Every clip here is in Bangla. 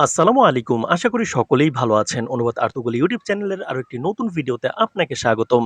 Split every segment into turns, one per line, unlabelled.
আসসালামু আলাইকুম। আশা করি সকলেই ভালো আছেন। অনুবাদ আর্তুগল ইউটিউব চ্যানেলের আরও একটি নতুন ভিডিওতে আপনাকে স্বাগতম।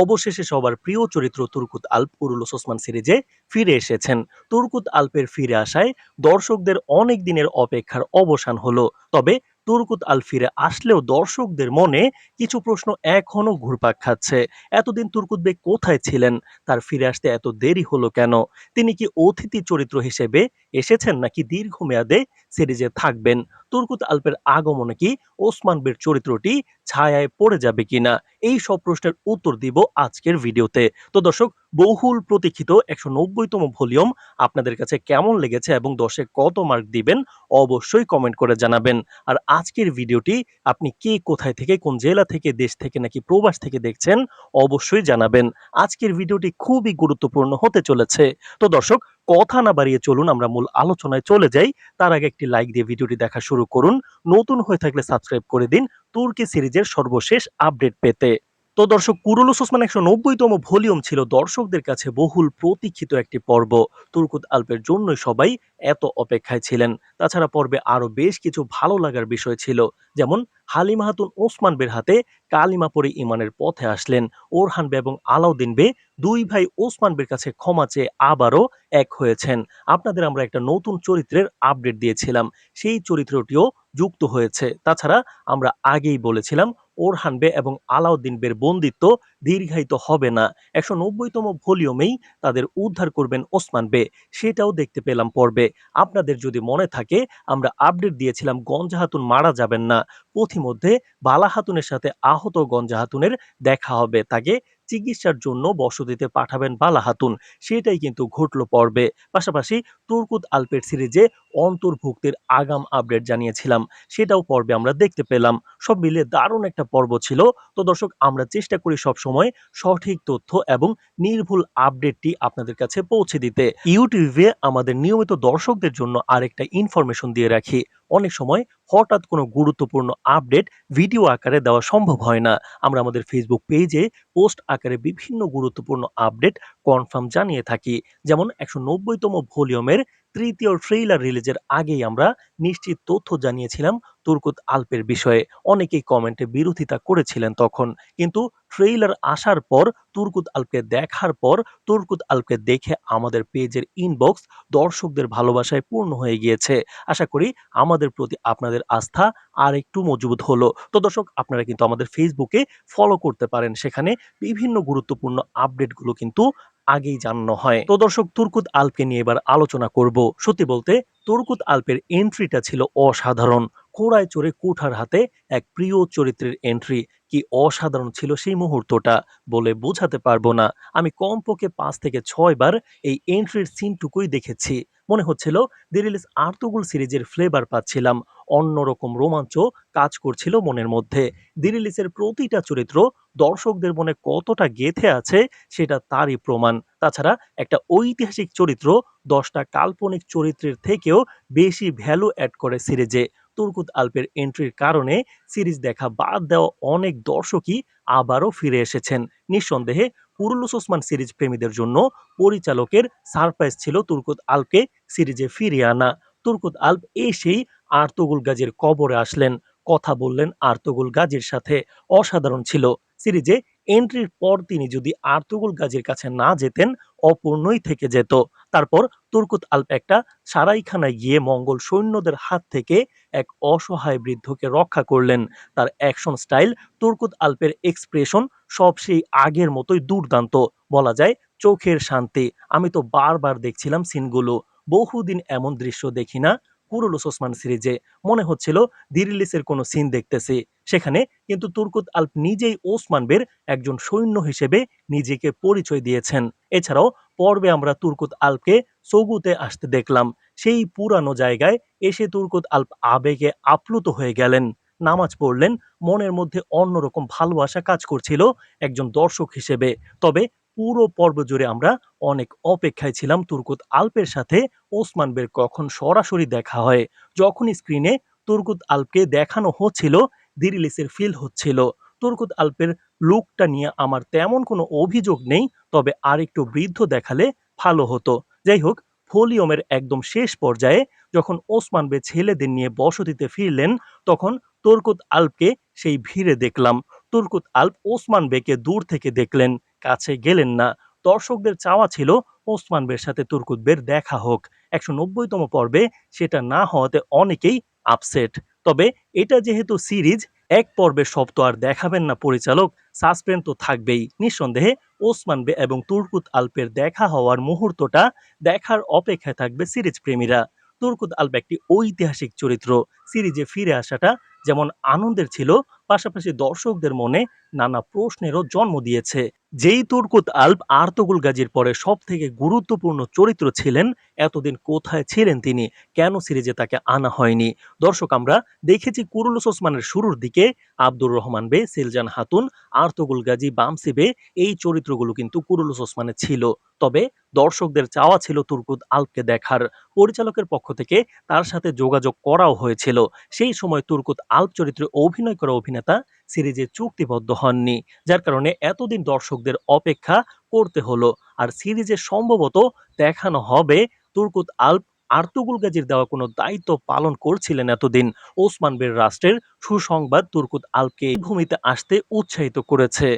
অবশেষে সবার প্রিয় চরিত্র তুর্কুত আল্প পুরুলুস ওসমান সিরিজে ফিরে এসেছেন। তুর্কুত আল্পের ফিরে আসায় দর্শকদের অনেক দিনের অপেক্ষার অবসান হলো। তবে তুর্কুত আল ফিরে আসলেও দর্শকদের মনে কিছু প্রশ্ন এখনও ঘুরপাক খাচ্ছে। এতদিন তুর্কুত বেগ কোথায় ছিলেন? তার ফিরে আসতে এত দেরি হলো কেন? তিনি কি অতিথি চরিত্র হিসেবে এসেছেন নাকি দীর্ঘমেয়াদে সিরিজে থাকবেন? তুর্কুত আল্পের আগমনে কি ওসমান বের চরিত্রটি ছায়ায় পড়ে যাবে কিনা? এই সব প্রশ্নের উত্তর দিব আজকের ভিডিওতে। তো দর্শক, বহুল প্রতীক্ষিত একশো নব্বইতম ভলিউম আপনাদের কাছে কেমন লেগেছে এবং দশে কত মার্ক দিবেন অবশ্যই কমেন্ট করে জানাবেন। আর আজকের ভিডিওটি আপনি কে কোথায় থেকে, কোন জেলা থেকে, দেশ থেকে নাকি প্রবাস থেকে দেখছেন অবশ্যই জানাবেন। আজকের ভিডিওটি খুবই গুরুত্বপূর্ণ হতে চলেছে। তো দর্শক কথা না বাড়িয়ে চলুন, আমরা মূল আলোচনায় চলে যাই। তার আগে একটি লাইক দিয়ে ভিডিওটি দেখা শুরু করুন। নতুন হয়ে থাকলে সাবস্ক্রাইব করে দিন। তুর্কি সিরিজের সর্বশেষ আপডেট পেতে। তো দর্শক কুরুলুস ওসমান একশো নব্বইতম ভলিউম ছিল দর্শকদের কাছে বহুল প্রতীক্ষিত একটি পর্ব। তুর্কুত আল্পের জন্যই সবাই এত অপেক্ষায় ছিলেন। তাছাড়া পর্বে আরও বেশ কিছু ভালো লাগার বিষয় ছিল। যেমন, হালিমা হাতুন ওসমান বের হাতে কালিমা পরে ইমানের পথে আসলেন। ওরহান বে এবং আলাউদ্দিন বে দুই ভাই ওসমান বের কাছে ক্ষমা চেয়ে আবারও এক হয়েছেন। আপনাদের আমরা একটা নতুন চরিত্রের আপডেট দিয়েছিলাম। সেই চরিত্রটিও যুক্ত হয়েছে। তাছাড়া আমরা আগেই বলেছিলাম ওরহান বে এবং আলাউদ্দিন বের বন্দিত্ব দীর্ঘায়িত হবে না। একশো নব্বইতম ভলিউমেই তাদের উদ্ধার করবেন ওসমান বে। সেটাও দেখতে পেলাম পর্বে। আপনাদের যদি মনে থাকে, আমরা আপডেট দিয়েছিলাম গঞ্জা হাতুন মারা যাবেন না। পথিমধ্যে বালা হাতুনের সাথে আহত গঞ্জা হাতুনের দেখা হবে। তাকে চিকিৎসার জন্য বসতিতে পাঠাবেন বালা হাতুন সেটাই কিন্তু ঘটলো পর্বে। পাশাপাশি তুর্কুত আলপের সিরিজে অন্তর্ভুক্তির আগাম আপডেট জানিয়েছিলাম। সেটাও পর্বে আমরা দেখতে পেলাম। সব মিলে দারুণ একটা পর্ব ছিল। তো দর্শক, আমরা চেষ্টা করি সব সময় সঠিক তথ্য এবং নির্ভুল আপডেটটি আপনাদের কাছে পৌঁছে দিতে। ইউটিউবে আমাদের নিয়মিত দর্শকদের জন্য আরেকটা ইনফরমেশন দিয়ে রাখি। অনেক সময় হঠাৎ কোনো গুরুত্বপূর্ণ আপডেট ভিডিও আকারে দেওয়া সম্ভব হয় না। আমরা আমাদের ফেসবুক পেজে পোস্ট আকারে বিভিন্ন গুরুত্বপূর্ণ আপডেট কনফার্ম জানিয়ে থাকি। যেমন একশো নব্বইতম ভলিউমের তৃতীয় ট্রেইলার রিলিজের আগেই আমরা নিশ্চিত তথ্য জানিয়েছিলাম তুর্কুত আল্পের বিষয়ে। অনেকেই কমেন্টে বিরোধিতা করেছিলেন তখন। কিন্তু ট্রেইলার আসার পর, তুর্কুত আলপকে দেখার পর, তুর্কুত আলপকে দেখে আমাদের পেজের ইনবক্স দর্শকদের ভালোবাসায় পূর্ণ হয়ে গিয়েছে। আশা করি আমাদের প্রতি আপনাদের আস্থা আর একটু মজবুত হলো। তো দর্শক, আপনারা কিন্তু আমাদের ফেসবুকে ফলো করতে পারেন। সেখানে বিভিন্ন গুরুত্বপূর্ণ আপডেটগুলো কিন্তু আগেই জানানো হয়। তো দর্শক, তুর্কুত আলপকে নিয়ে এবার আলোচনা করব। সত্যি বলতে, তুর্কুত আলপের এন্ট্রিটা ছিল অসাধারণ। কোড়ায় চড়ে কুঠার হাতে এক প্রিয় চরিত্রের এন্ট্রি কি অসাধারণ ছিল সেই মুহূর্তটা বলে বোঝাতে পারব না। আমি কমপক্ষে পাঁচ থেকে ছয় বার এই এন্ট্রির সিনটুকুই দেখেছি। মনে হচ্ছিল দিরিলিস আর্তুগুল সিরিজের ফ্লেভার পাচ্ছিলাম। অন্যরকম রোমাঞ্চ কাজ করছিল মনের মধ্যে। দিরিলিসের প্রতিটা চরিত্র দর্শকদের মনে কতটা গেথে আছে সেটা তারই প্রমাণ। তাছাড়া একটা ঐতিহাসিক চরিত্র দশটা কাল্পনিক চরিত্রের থেকেও বেশি ভ্যালু অ্যাড করে সিরিজে। তুর্কুত আলপের এন্ট্রির কারণে সিরিজ দেখা বাদ দেওয়া অনেক দর্শকই আবারও ফিরে এসেছেন। নিঃসন্দেহে পুরুলুস ওসমান সিরিজ প্রেমীদের জন্য পরিচালকের সারপ্রাইজ ছিল তুর্কুত আলপকে সিরিজে ফিরিয়ে আনা। তুর্কুত আলপ এসেই আর্তগুল গাজীর কবরে আসলেন। কথা বললেন আর্তগুল গাজীর সাথে। অসাধারণ ছিল। সিরিজে এন্ট্রির পর তিনি যদি আর্তগুল গাজীর কাছে না যেতেন, অপূর্ণই থেকে যেত। তারপর তুর্কুত আল্প একটা সারাইখানায় গিয়ে মঙ্গল সৈন্যদের হাত থেকে এক অসহায় বৃদ্ধকে রক্ষা করলেন। তার অ্যাকশন স্টাইল তুর্কুত আল্পের এক্সপ্রেশন সব সেই আগের মতোই দুর্দান্ত। বলা যায় চোখের শান্তি। আমি তো বারবার দেখছিলাম সিনগুলো। বহুদিন এমন দৃশ্য দেখি না। কুরুলুস ওসমান সিরিজে মনে হচ্ছিল দিরিলিসের কোনো সিন দেখতেছি। সেখানে কিন্তু তুর্কুত আল্প নিজেই ওসমান বের একজন সৈন্য হিসেবে নিজেকে পরিচয় দিয়েছেন। এছাড়াও পর্বে আমরা তুর্কুত আল্পকে সগুতে আসতে দেখলাম। সেই পুরানো জায়গায় এসে তুর্কুত আল্প আবেগে আপ্লুত হয়ে গেলেন। নামাজ পড়লেন, মনের মধ্যে অন্যরকম ভালোবাসা কাজ করছিল একজন দর্শক হিসেবে। তবে পুরো পর্ব জুড়ে আমরা অনেক অপেক্ষায় ছিলাম। তুর্কুত আল্পের সাথে ওসমান বের কখন সরাসরি দেখা হয় যখন স্ক্রিনে তুর্কুত আল্পকে দেখানো হচ্ছিল দিরিলিসের ফিল হচ্ছিল। তুর্কুত আল্পের লুকটা নিয়ে আমার তেমন কোনো অভিযোগ নেই, তবে আর একটু বৃদ্ধ দেখালে ভালো হতো। যাই হোক, ভলিউমের একদম শেষ পর্যায়ে যখন ওসমান বে ছেলেদের নিয়ে বসতিতে ফিরলেন, তখন তুর্কুত আল্পকে সেই ভিড়ে দেখলাম। তুর্কুত আল্প ওসমান বেকে দূর থেকে দেখলেন। কাছে গেলেন না। দর্শকদের চাওয়া ছিল ওসমান বের সাথে তুর্কুত বের দেখা হোক। একশো নব্বইতম পর্বে সেটা না হওয়াতে অনেকেই আপসেট তবে এটা যেহেতু সিরিজ, এক পর্বে সব তো আর দেখাবেন না পরিচালক সাসপেন্স তো থাকবেই। নিঃসন্দেহে ওসমান বে এবং তুর্কুত আল্পের দেখা হওয়ার মুহূর্তটা দেখার অপেক্ষায় থাকবে সিরিজ প্রেমীরা। তুর্কুত আল্প একটি ঐতিহাসিক চরিত্র। সিরিজে ফিরে আসাটা যেমন আনন্দের ছিল, পাশাপাশি দর্শকদের মনে নানা প্রশ্নেরও জন্ম দিয়েছে। যেই তুর্কুত আল্প আর্তগুল গাজীর পরে সব থেকে গুরুত্বপূর্ণ চরিত্র ছিলেন, এতদিন কোথায় ছিলেন তিনি? কেন সিরিজে তাকে আনা হয়নি? দর্শক, আমরা দেখেছি কুরুলুস ওসমানের শুরুর দিকে আব্দুর রহমান বে, সিলজান হাতুন, আর্তগুল গাজী, বামসি বে, এই চরিত্রগুলো কিন্তু কুরুলুস ওসমানের ছিল। তবে দর্শকদের চাওয়া ছিল তুর্কুত আল্পকে দেখার। পরিচালকের পক্ষ থেকে তার সাথে যোগাযোগ করাও হয়েছিল। সেই সময় তুর্কুত আল্প চরিত্রে অভিনয় করা অভিনেতা সিরিজে চুক্তিবদ্ধ হননি, যার কারণে এতদিন দর্শকদের অপেক্ষা করতে হলো। আর সিরিজে সম্ভবত দেখানো হবে তুর্কুত আল্প আর্তুগুল গাজীর দেওয়া কোনো দায়িত্ব পালন করছিলেন এতদিন। ওসমান বের রাষ্ট্রের সুসংবাদ তুর্কুত আলপকে ভূমিতে আসতে উৎসাহিত করেছে।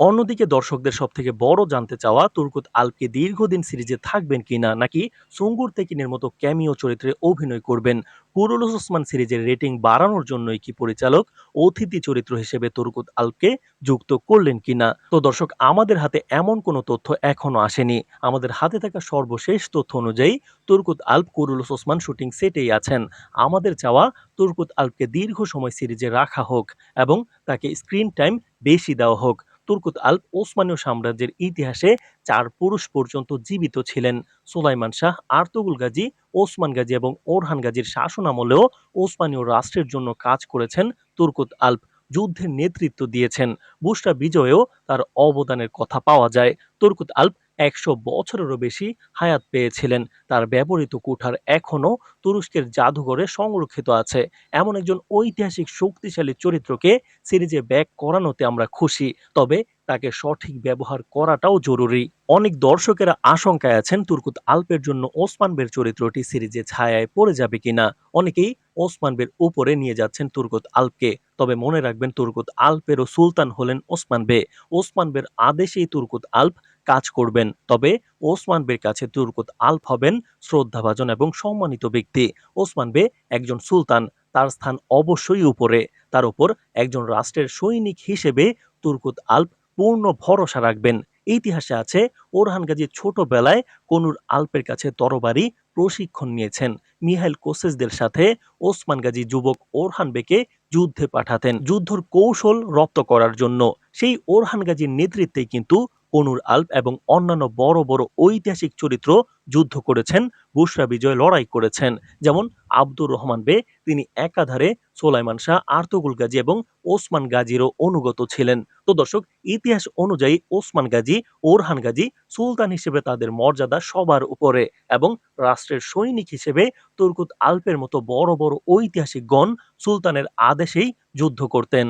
অন্যদিকে দর্শকদের সব থেকে বড় জানতে চাওয়া তুর্কুত আলপকে দীর্ঘদিন সিরিজে থাকবেন কিনা নাকি সুঙ্গুর তেকিনের মতো ক্যামিও চরিত্রে অভিনয় করবেন? কুরুলুস ওসমান সিরিজের রেটিং বাড়ানোর জন্যই কি পরিচালক অতিথি চরিত্র হিসেবে তুর্কুত আলপকে যুক্ত করলেন কিনা? তো দর্শক, আমাদের হাতে এমন কোনো তথ্য এখনও আসেনি। আমাদের হাতে থাকা সর্বশেষ তথ্য অনুযায়ী Turgut Alp Kurulus Osman shooting সেটেই আছেন। আমাদের চাওয়া তুর্কুত আলপকে দীর্ঘ সময় সিরিজে রাখা হোক এবং তাকে স্ক্রিন টাইম বেশি দেওয়া হোক। তুর্কুত আল্প ওসমানীয় সাম্রাজ্যের ইতিহাসে চার পুরুষ পর্যন্ত জীবিত ছিলেন। Suleyman Shah, Ertugrul Gazi, Osman Gazi এবং ওরহান গাজীর শাসন আমলেও ওসমানীয় রাষ্ট্রের জন্য কাজ করেছেন তুর্কুত আল্প যুদ্ধের নেতৃত্ব দিয়েছেন। বুসরা বিজয়েও তার অবদানের কথা পাওয়া যায়। তুর্কুত আল্প একশো বছরেরও বেশি হায়াত পেয়েছিলেন। তার ব্যবহৃত কুঠার এখনও তুরস্কের জাদুঘরে সংরক্ষিত আছে। এমন একজন ঐতিহাসিক শক্তিশালী চরিত্রকে সিরিজে ব্যাক করানোতে আমরা খুশি, তবে তাকে সঠিক ব্যবহার করাটাও জরুরি। অনেক দর্শকেরা আশঙ্কায় আছেন তুর্কুত আল্পের জন্য ওসমান বের চরিত্রটি সিরিজে ছায়ায় পড়ে যাবে কিনা। অনেকেই ওসমান বের উপরে নিয়ে যাচ্ছেন তুর্কুত আল্পকে, তবে মনে রাখবেন তুর্কুত আল্পেরও সুলতান হলেন ওসমান বে। ওসমান বের আদেশেই তুর্কুত আল্প কাজ করবেন। তবে ওসমান বের কাছে তুর্কুত আল্প হবেন শ্রদ্ধাভাজন এবং সম্মানিত ব্যক্তি। ওসমান বে একজন সুলতান, তার স্থান অবশ্যই উপরে। তার উপর একজন রাষ্ট্রের সৈনিক হিসেবে তুর্কুত আল্প পূর্ণ ভরসা রাখবেন। ইতিহাসে আছে, ওরহান গাজী ছোটবেলায় কনুর আল্পের কাছে তরবারি প্রশিক্ষণ নিয়েছেন। মিহাইল কোসেসদের সাথে ওসমান গাজী যুবক ওরহান বেকে যুদ্ধে পাঠাতেন। যুদ্ধর কৌশল রপ্ত করার জন্য। সেই ওরহান গাজীর নেতৃত্বে কিন্তু কনুর আল্প এবং অন্যান্য বড় বড় ঐতিহাসিক চরিত্র যুদ্ধ করেছেন, বুশরা বিজয় লড়াই করেছেন। যেমন আব্দুর রহমান বে, তিনি একাধারে সোলাইমান শাহ, আর্তগুল গাজী এবং ওসমান গাজীরও অনুগত ছিলেন। তো দর্শক, ইতিহাস অনুযায়ী ওসমান গাজী, ওরহান গাজী সুলতান হিসেবে তাদের মর্যাদা সবার উপরে এবং রাষ্ট্রের সৈনিক হিসেবে তুর্কুত আল্পের মতো বড় বড় ঐতিহাসিক গণ সুলতানের আদেশেই যুদ্ধ করতেন।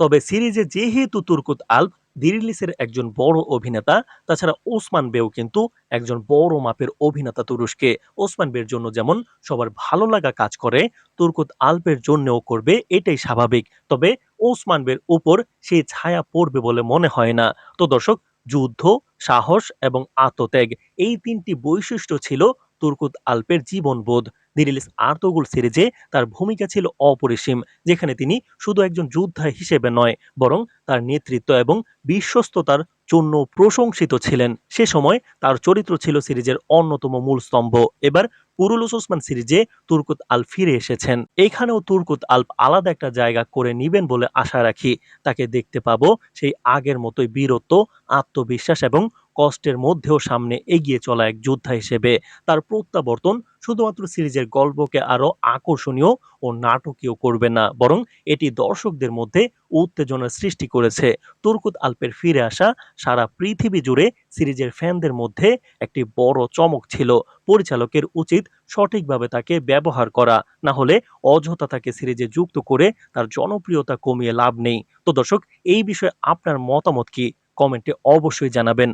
তবে সিরিজে যেহেতু তুর্কুত আল্প দিরিলিসের একজন বড় অভিনেতা, তাছাড়া ওসমান বেও কিন্তু একজন বড় মাপের অভিনেতা তুরস্কে। ওসমান বের জন্য যেমন সবার ভালো লাগা কাজ করে, তুর্কুত আল্পের জন্যও করবে, এটাই স্বাভাবিক। তবে ওসমান বের উপর সেই ছায়া পড়বে বলে মনে হয় না। তো দর্শক, যুদ্ধ, সাহস এবং আত্মত্যাগ এই তিনটি বৈশিষ্ট্য ছিল তুর্কুত আল্পের জীবনবোধ দিরিলিস আর্তগুল সিরিজে তার ভূমিকা ছিল অপরিসীম, যেখানে তিনি শুধু একজন যোদ্ধা হিসেবে নয়, বরং তার নেতৃত্ব এবং বিশ্বস্ততার জন্য প্রশংসিত ছিলেন। সে সময় তার চরিত্র ছিল সিরিজের অন্যতম মূল স্তম্ভ। এবার পুরুলুস ওসমান সিরিজে তুর্কুত আল ফিরে এসেছেন। এখানেও তুর্কুত আল্প আলাদা একটা জায়গা করে নিবেন বলে আশা রাখি। তাকে দেখতে পাবো সেই আগের মতোই বীরত্ব, আত্মবিশ্বাস এবং কষ্টের মধ্যেও সামনে এগিয়ে চলা এক যোদ্ধা হিসেবে। তার প্রত্যাবর্তন শুধুমাত্র সিরিজের গল্পকে আরও আকর্ষণীয় ও নাটকীয় করবে না, বরং এটি দর্শকদের মধ্যে উত্তেজনার সৃষ্টি করেছে। তুর্কুত আল্পের ফিরে আসা সারা পৃথিবী জুড়ে সিরিজের ফ্যানদের মধ্যে একটি বড় চমক ছিল। পরিচালকের উচিত সঠিকভাবে তাকে ব্যবহার করা, না হলে অযথা তাকে সিরিজে যুক্ত করে তার জনপ্রিয়তা কমিয়ে লাভ নেই। তো দর্শক, এই বিষয়ে আপনার মতামত কি? কমেন্টে অবশ্যই জানাবেন।